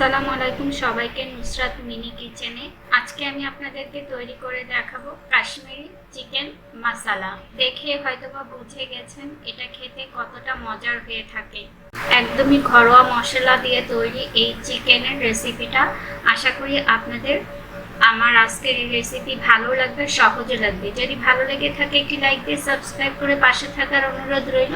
আসসালামু আলাইকুম সবাইকে নুসরাত মিনি কিচেনে। আজকে আমি আপনাদেরকে তৈরি করে দেখাবো কাশ্মীরি চিকেন মাসালা। দেখে হয়তোবা বুঝে গেছেন এটা খেতে কতটা মজার হয়ে থাকে। একদমই ঘরোয়া মশলা দিয়ে তৈরি এই চিকেনের রেসিপিটা। আশা করি আপনাদের আমার আজকের এই রেসিপি ভালো লাগবে, সহজে লাগবে। যদি ভালো লেগে থাকে, একটি লাইক দিয়ে সাবস্ক্রাইব করে পাশে থাকার অনুরোধ রইল।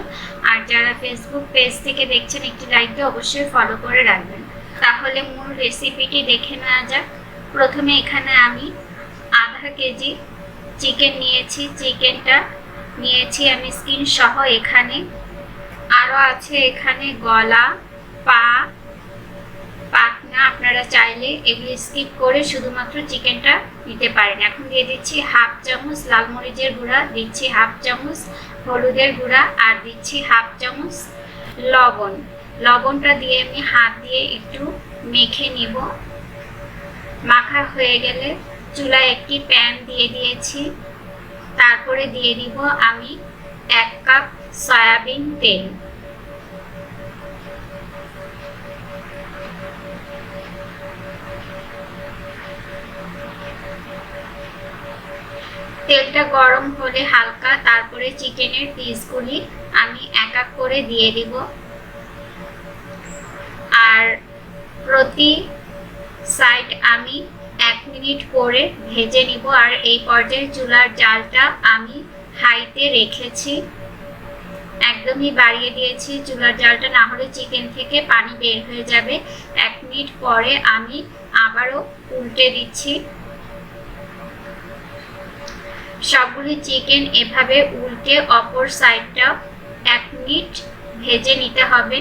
আর যারা ফেসবুক পেজ থেকে দেখছেন, একটি লাইক দিয়ে অবশ্যই ফলো করে রাখবেন। তাহলে মূল রেসিপিটি দেখে নেওয়া যাক। প্রথমে এখানে আমি আধা কেজি চিকেন নিয়েছি। চিকেনটা নিয়েছি আমি স্কিন সহ এখানে। আরও আছে এখানে গলা, পা, পাখনা, আপনারা চাইলে এগুলি স্কিপ করে শুধুমাত্র চিকেনটা নিতে পারেন। এখন দিয়ে দিচ্ছি হাফ চামচ লাল মরিচের গুঁড়া, দিচ্ছি হাফ চামচ হলুদের গুঁড়া, আর দিচ্ছি হাফ চামচ লবণ। লবণটা দিয়ে আমি হাত দিয়ে একটু মেখে নিব। মাখা হয়ে গেলে চুলায় একটি প্যান দিয়ে দিয়েছি। তারপরে দিয়ে দিব আমি এক কাপ সয়াবিন তেল। তেলটা গরম হলে হালকা, তারপরে চিকেনের পিসগুলি আমি এক এক করে দিয়ে দিব। আর প্রতি সাইড আমি এক মিনিট করে ভেজে নিব। আর এই পর্যায়ে চুলার জালটা আমি হাইতে রেখেছি। একদমই বাড়িয়ে দিয়েছি চুলার জালটা, না হলে চিকেন থেকে পানি বের হয়ে যাবে। এক মিনিট পরে আমি আবারও উল্টে দিচ্ছি। সবগুলি চিকেন এভাবে উল্টে অপর সাইডটা এক মিনিট ভেজে নিতে হবে।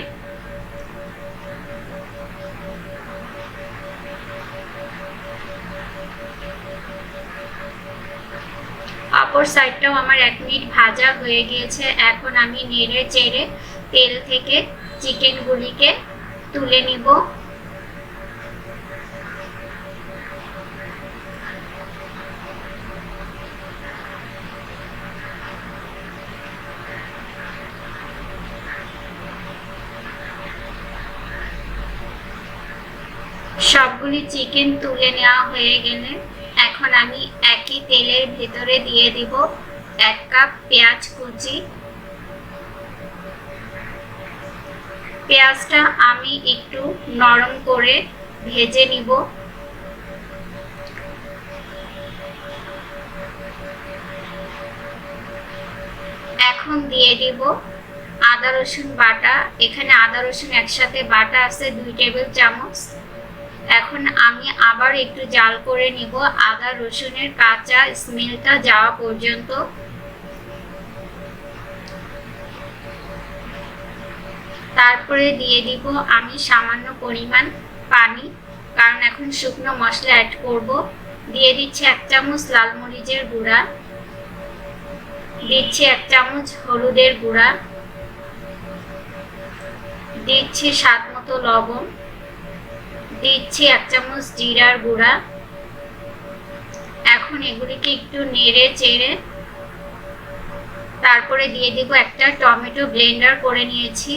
অপর সাইডটাও আমার এক মিনিট ভাজা হয়ে গিয়েছে। এখন আমি নেড়ে চেড়ে তেল থেকে চিকেনগুলিকে তুলে নিব। সবগুলি চিকেন তুলে নেওয়া হয়ে গেলে এখন আমি একই তেলের ভেতরে দিয়ে দিব এক কাপ পেঁয়াজ কুচি। পেঁয়াজটা আমি একটু নরম করে ভেজে নিব। এখন দিয়ে দিব আদা রসুন বাটা। এখানে আদা রসুন একসাথে বাটা আছে দুই টেবিল চামচ। এখন আমি আবার একটু জাল করে নিব। আদা, রসুনের কাঁচা স্মেলটা যাওয়া পর্যন্ত। তারপরে দিয়ে দিব আমি সামান্য পরিমাণ পানি, কারণ এখন শুকনো মশলা অ্যাড করব। দিয়ে দিচ্ছি এক চামচ লাল মরিচের গুঁড়া। দিচ্ছি এক চামচ হলুদের গুঁড়া। দিচ্ছি স্বাদ মতো লবণ। দিচ্ছি এক চামচ জিরার গুঁড়া। এখন এগুলিকে একটু নেড়ে চেড়ে তারপরে দিয়ে দিব একটা টমেটো ব্লেন্ডার করে নিয়েছি।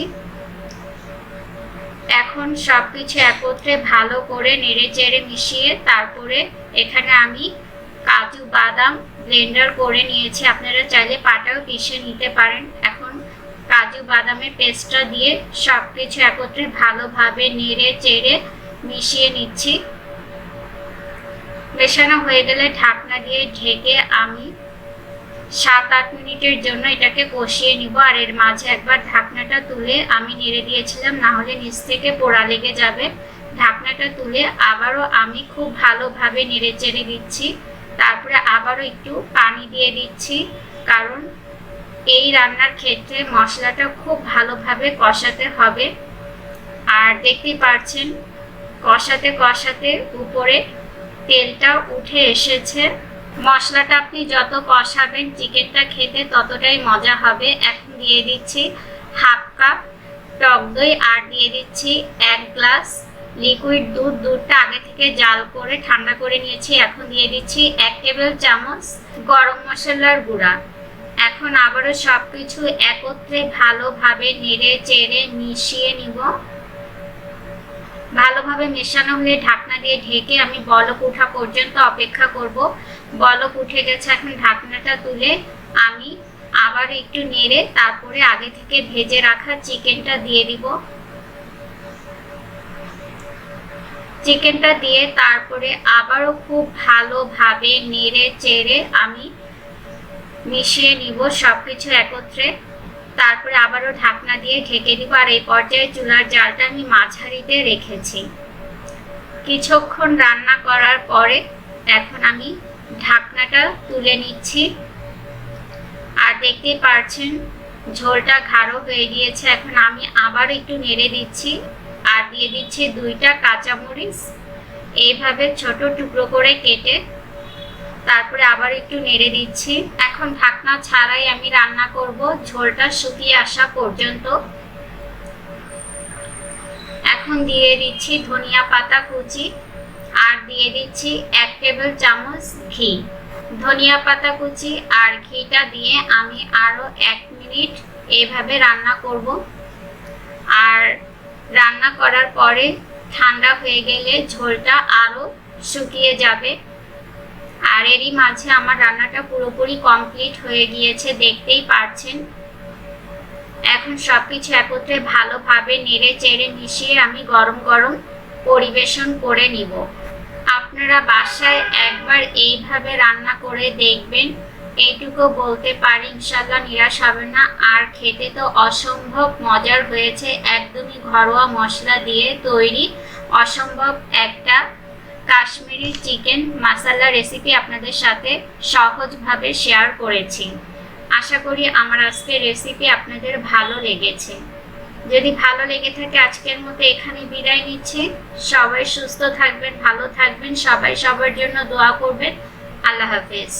এখন সবকিছু একত্রে ভালো করে নেড়ে চেড়ে মিশিয়ে তারপরে এখানে আমি কাজু বাদাম ব্লেন্ডার করে নিয়েছি। আপনারা চাইলে পাটাও পিষে নিতে পারেন। এখন কাজু বাদামের পেস্টটা দিয়ে সব কিছু একত্রে ভালোভাবে নেড়ে চেড়ে মিশিয়ে নিচ্ছি। মেশানো হয়ে গেলে ঢাকনা দিয়ে ঢেকে আমি সাত আট মিনিটের জন্য এটাকে কষিয়ে নিব। আর এর মাঝে একবার ঢাকনাটা তুলে আমি নেড়ে দিয়েছিলাম, না হলে নিচ থেকে পোড়া লেগে যাবে। ঢাকনাটা তুলে আবারও আমি খুব ভালোভাবে নেড়ে চেড়ে দিচ্ছি। তারপরে আবারও একটু পানি দিয়ে দিচ্ছি, কারণ এই রান্নার ক্ষেত্রে মশলাটা খুব ভালোভাবে কষাতে হবে। আর দেখতে পাচ্ছেন কষাতে কষাতে উপরে তেলটা উঠে এসেছে। মশলাটা আপনি যত কষাবেন, চিকেনটা খেতে ততটাই মজা হবে। এখন দিয়ে দিচ্ছি হাফ কাপ টক দই আর দিয়ে দিচ্ছি এক গ্লাস লিকুইড দুধ। দুধটা আগে থেকে জাল করে, ঠান্ডা করে নিয়েছি। এখন দিয়ে দিচ্ছি এক টেবিল চামচ গরম মশলার গুঁড়া। এখন আবারও সব কিছু একত্রে ভালোভাবে নেড়ে চেড়ে মিশিয়ে নিব। ভালোভাবে মেশানো হয়ে ঢাকনা দিয়ে ঢেকে আমি বলক উঠা পর্যন্ত অপেক্ষা করব। বলক উঠে গেছে এখন ঢাকনাটা তুলে আমি আবার একটু নেড়ে তারপরে আগে থেকে ভেজে রাখা চিকেনটা দিয়ে দিব। চিকেনটা দিয়ে তারপরে আবারও খুব ভালোভাবে নেড়ে চেড়ে আমি মিশিয়ে নিব সব কিছু একত্রে। তারপরে আবারও ঢাকনা দিয়ে ঢেকে দিব আর এই পর্যায়ে চুলার জালটা আমি মাঝারিতে রেখেছি। কিছুক্ষণ রান্না করার পরে এখন আমি ঢাকনাটা তুলে নিচ্ছি। আর দেখতেই পারছেন, ঝোলটা গাঢ় হয়ে গিয়েছে। এখন আমি আবার একটু নেড়ে দিচ্ছি আর দিয়ে দিচ্ছি দুইটা কাঁচামরিচ। এইভাবে ছোট টুকরো করে কেটে তারপরে আবার একটু নেড়ে দিচ্ছি। এখন ঢাকনা ছাড়াই আমি রান্না করব ঝোলটা শুকিয়ে আসা পর্যন্ত। এখন দিয়ে দিচ্ছি ধনিয়া পাতা কুচি আর দিয়ে দিচ্ছি এক টেবিল চামচ ঘি। ধনিয়া পাতা কুচি আর ঘিটা দিয়ে আমি আরও এক মিনিট এইভাবে রান্না করব। আর রান্না করার পরে ঠান্ডা হয়ে গেলে ঝোলটা আরও শুকিয়ে যাবে। আর এরই মাঝে আমার রান্নাটা পুরোপুরি কমপ্লিট হয়ে গিয়েছে, দেখতেই পারছেন। এখন সব কিছু একত্রে ভালোভাবে নেড়ে চেড়ে মিশিয়ে আমি গরম গরম পরিবেশন করে নিব। আপনারা বাসায় একবার এইভাবে রান্না করে দেখবেন। এইটুকু বলতে পারি ইনশাল্লাহ নিরাশ হবে না। আর খেতে তো অসম্ভব মজার হয়েছে, একদমই ঘরোয়া মশলা দিয়ে তৈরি। অসম্ভব একটা কাশ্মীরি চিকেন মাসালা রেসিপি আপনাদের সাথে সহজভাবে শেয়ার করেছি। আশা করি আমার আজকের রেসিপি আপনাদের ভালো লেগেছে। যদি ভালো লেগে থাকে আজকের মতো এখানে বিদায় নিচ্ছি। সবাই সুস্থ থাকবেন, ভালো থাকবেন, সবাই সবার জন্য দোয়া করবেন। আল্লাহ হাফেজ।